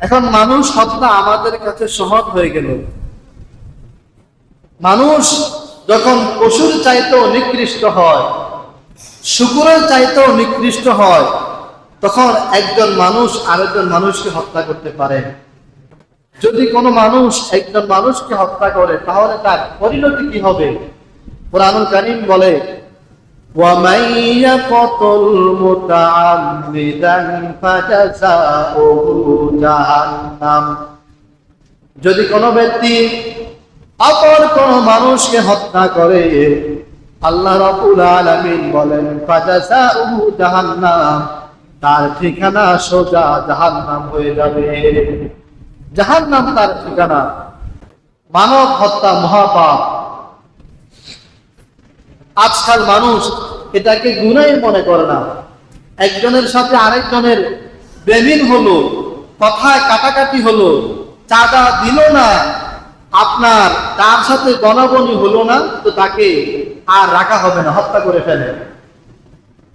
এখন মানুষ হত্যা আমাদের কাছে সহজ হয়ে গেল। মানুষ যখন পশুর চাইতেও নিকৃষ্ট হয়, শুকুরের চাইতেও নিকৃষ্ট হয়, তখন একজন মানুষ আরেকজন মানুষকে হত্যা করতে পারে। যদি কোনো মানুষ একজন মানুষকে হত্যা করে, তাহলে তার পরিণতি কি হবে? কোরআনুল কারীম বলে ومن يقتل متعمدا فجزاؤه جهنم যদি কোনো ব্যক্তি অপর কোন মানুষকে হত্যা করে আল্লাহ রাব্বুল আলামিন বলেন ফাজাসাউহু জাহান্নাম তার ঠিকানা সোজা জাহান্নাম হয়ে যাবে জাহান্নাম তার ঠিকানা মানব হত্যা মহাপাপ আজকাল মানুষ এটাকে গুনাই মনে করে না। একজনের সাথে আরেকজনের বেমিন হলো, কথায় কাটাকাটি হলো, চাঁদা দিল না, আপনার তার সাথে গণাগণি হলো না, তো তাকে আর রাখা হবে না, হত্যা করে ফেলে।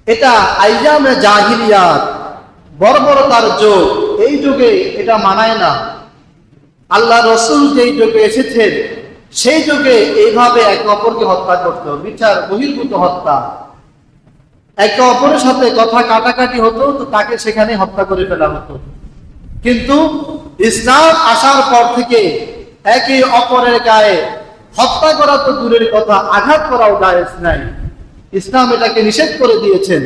এটা আইজামে জাহিলিয়াত, বর্বরতার যোগ, এই যুগে এটা মানায় না। আল্লাহ রসুল যেই যুগে এসেছেন সেই যুগে এইভাবে একে অপরকে হত্যা করতো বিচার বহির্ভূত হত্যা। একে অপরের সাথে কথা কাটাকাটি হতো, তো তাকে সেখানে হত্যা করে ফেলা হতো। কিন্তু ইসলাম আসার পর থেকে একে অপরের গায়ে হত্যা করা তো দূরের কথা, আঘাত করাও জায়েজ নাই। ইসলাম এটাকে নিষেধ করে দিয়েছেন।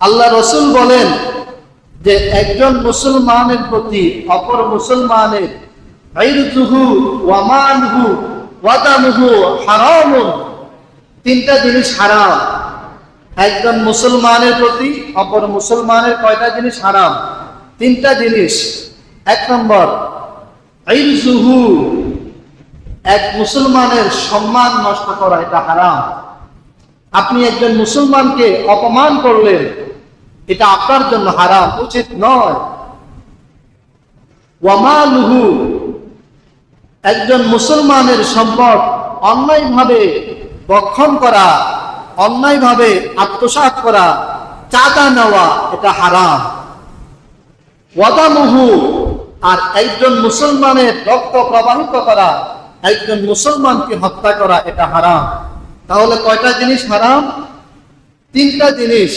আল্লাহ রসুল বলেন যে, একজন মুসলমানের প্রতি অপর মুসলমানের তিনটা জিনিস হারাম। একজন মুসলমানের প্রতি, অপর মুসলমানের কয়টা জিনিস হারাম? তিনটা জিনিস। এক নম্বর এক মুসলমানের সম্মান নষ্ট করা, এটা হারাম। আপনি একজন মুসলমানকে অপমান করলেন এটা আপনার জন্য হারাম, উচিত নয়। ওয়ামালুহু একজন মুসলমানের সম্পদ অন্যায়ভাবে বক্ষণ করা, অন্যায়ভাবে আত্মসাৎ করা, চাঁদা নেওয়া, এটা হারাম। ওয়াদামুহু, আর একজন মুসলমানের রক্ত প্রবাহিত করা, একজন মুসলমানকে হত্যা করা, এটা হারাম। তাহলে কয়টা জিনিস হারাম? তিনটা জিনিস।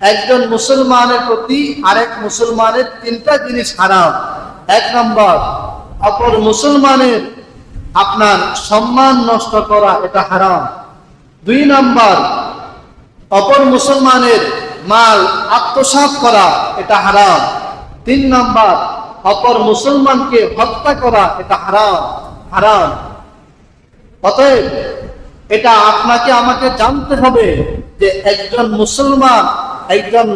একজন মুসলমানের প্রতি আরেক মুসলমানের তিনটা জিনিস হারাম। এক নম্বর অপর মুসলমানের আপনার সম্মান নষ্ট করা এটা হারাম। দুই নম্বর, অপর মুসলমানের মাল আত্মসাৎ করা এটা হারাম। তিন নম্বর, অপর মুসলমানকে হত্যা করা এটা হারাম হারাম। অতএব এটা আপনাকে আমাকে জানতে হবে যে একজন মুসলমান, একজন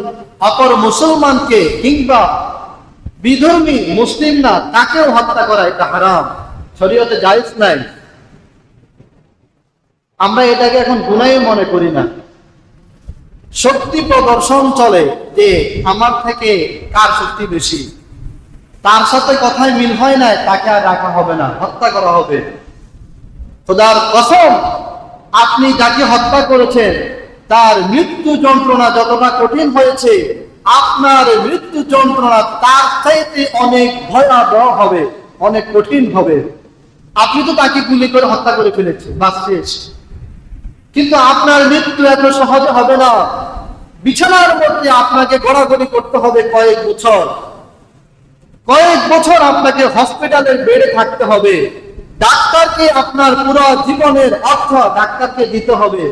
অপর মুসলমানকে কিংবা বিধর্মী মুসলিম না তাকেও হত্যা করা এটা হারাম। শরীয়তে জায়েজ নাই। আমরা এটাকে এখন গুনাই মনে করি না। শক্তি প্রদর্শন চলে যে আমার থেকে কার শক্তি বেশি? তার সাথে কথায় মিল হয় না, তাকে আর রাখা হবে না, হত্যা করা হবে। খোদার কসম, আপনি যাকে হত্যা করেছেন, তার মৃত্যু যন্ত্রণা যতটা কঠিন হয়েছে আপনার মৃত্যু যন্ত্রণা তার চাইতে অনেক ভয়াবহ হবে, অনেক কঠিন হবে। আপনি তো তাকে গুলি করে হত্যা করে ফেলেছেন, বাস শেষ। কিন্তু আপনার মৃত্যু এত সহজে হবে না। বিছানার মধ্যে আপনাকে গড়াগড়ি করতে হবে কয়েক বছর। কয়েক বছর আপনাকে হসপিটালের বেডে থাকতে হবে। ডাক্তারকে আপনার পুরো জীবনের অর্থ ডাক্তারকে দিতে হবে।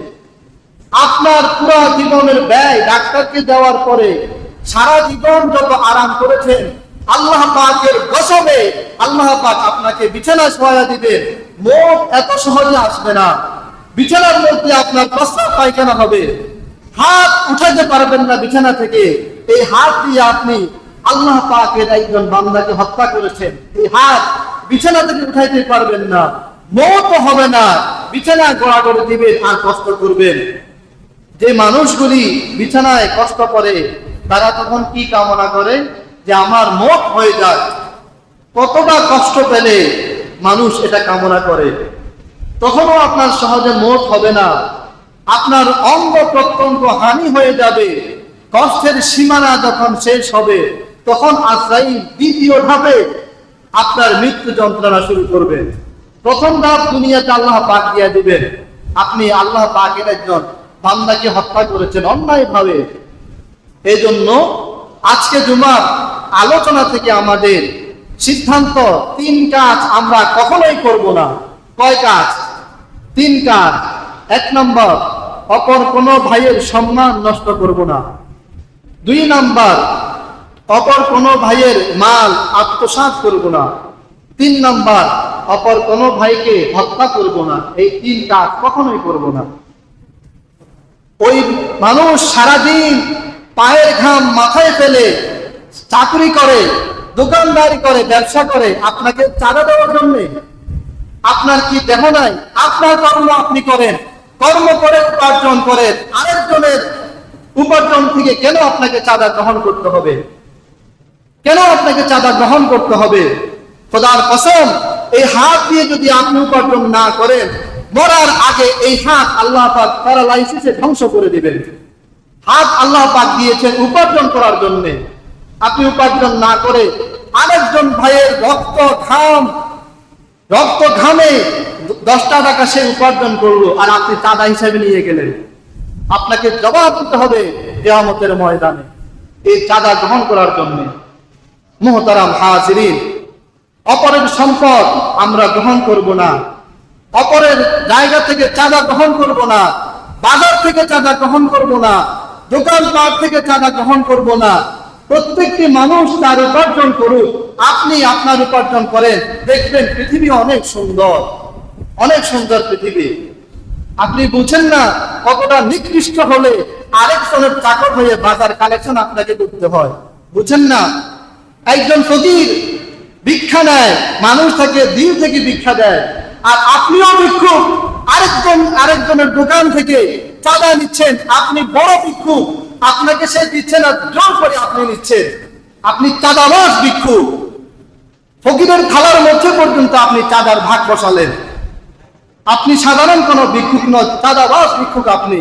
আপনার পুরো জীবনের ব্যয় ডাক্তারকে দেওয়ার পরে সারা জীবন যত আরাম করেছেন, আল্লাহ পাকের গসবে আল্লাহ পাক আপনাকে বিছানায় শোয়া দিবেন মোট এত সহজে আসবে না। বিছানার মধ্যে আপনার প্রস্তাব পায়খানা হবে। হাত উঠাতে পারবেন না বিছানা থেকে। এই হাত দিয়ে আপনি আল্লাহ পাকের একজন বান্দাকে হত্যা করেছেন। এই হাত বিছানা থেকে উঠাইতে পারবেন না। মত হবে না। বিছানা গড়া করে দিবেন আর কষ্ট করবেন। যে মানুষগুলি বিছানায় কষ্ট করে তারা তখন কি কামনা করে যে আমার মত হয়ে যাক। কতটা কষ্ট পেলে মানুষ এটা কামনা করে? তখনও আপনার সহজে মত হবে না। আপনার অঙ্গ প্রত্যঙ্গ হানি হয়ে যাবে। কষ্টের সীমানা যখন শেষ হবে, তখন আজরাইল দ্বিতীয় ধাপে আপনার মৃত্যু যন্ত্রণা শুরু করবে। প্রথম ধাপ দুনিয়াতে আল্লাহ পাক দিয়ে দিবেন। আপনি আল্লাহ পাকের একজন বান্দাকে হত্যা করেছেন অন্যায় ভাবে এই জন্য আজকে জুমার আলোচনা থেকে আমাদের সিদ্ধান্ত, তিন কাজ আমরা কখনোই করব না। কয় কাজ? তিন কাজ। এক নম্বর, অপর কোনো ভাইয়ের সম্মান নষ্ট করব না। দুই নাম্বার, অপর কোনো ভাইয়ের মাল আত্মসাৎ করব না। তিন নাম্বার, অপর কোনো ভাইকে হত্যা করব না। এই তিন কাজ কখনোই করব না। ওই মানুষ সারাদিন পায়ের ঘাম মাথায় ফেলে চাকরি করে, দোকানদারি করে, ব্যবসা করে, আপনাকে চাঁদা দেওয়ার জন্য। আপনার কি দেহ নাই? আপনার কর্ম আপনি করেন। কর্ম করে উপার্জন করেন। আরেকজনের উপার্জন থেকে কেন আপনাকে চাঁদা গ্রহণ করতে হবে? কেন আপনাকে চাঁদা গ্রহণ করতে হবে? খোদার কসম, এই হাত দিয়ে যদি আপনি উপার্জন না করেন, মরার আগে এই হাত আল্লাহ প্যারালাইসিসে ধ্বংস করে দিবেন। হাত আল্লাহ পাক দিয়েছেন উপার্জন করার জন্য। আপনি উপার্জন না করে আরেকজন ভাইয়ের রক্ত ঘাম, রক্ত ঘামে দশটা টাকা সে উপার্জন করল আর আপনি চাঁদা হিসাবে নিয়ে গেলেন। আপনাকে জবাব দিতে হবে কেয়ামতের ময়দানে এই চাঁদা গ্রহণ করার জন্য। মোহতারাম হাজিরিন, অপরের সম্পদ আমরা গ্রহণ করব না। অপরের জায়গা থেকে চাঁদা গ্রহণ করব না। বাজার থেকে চাঁদা গ্রহণ করব না। দোকানপাট থেকে চাঁদা গ্রহণ করব না। প্রত্যেকটি মানুষ তার উপার্জন করুক। আপনি আপনার উপার্জন করেন। দেখবেন পৃথিবী অনেক সুন্দর। অনেক সুন্দর পৃথিবী। আপনি বুঝেন না, কতটা নিকৃষ্ট হলে আরেকজনের চাকর হয়ে বাজার কালেকশন আপনাকে করতে হয়। বুঝেন না? একজন ফকির ভিক্ষা নেয়, মানুষ থেকে দিন থেকে ভিক্ষা দেয়। আর আপনিও ভিক্ষুক। আরেকজন আরেকজনের দোকান থেকে চাঁদা নিচ্ছেন, আপনি বড় ভিক্ষু। আপনাকে সে দিচ্ছে না, জোর করে আপনি নিচ্ছেন। আপনি চাঁদাবাস ভিক্ষু। ফকিরের খালার মধ্যে পর্যন্ত আপনি চাঁদার ভাগ বসালেন। আপনি সাধারণ কোন ভিক্ষুক নয় চাঁদাবাস ভিক্ষুক আপনি।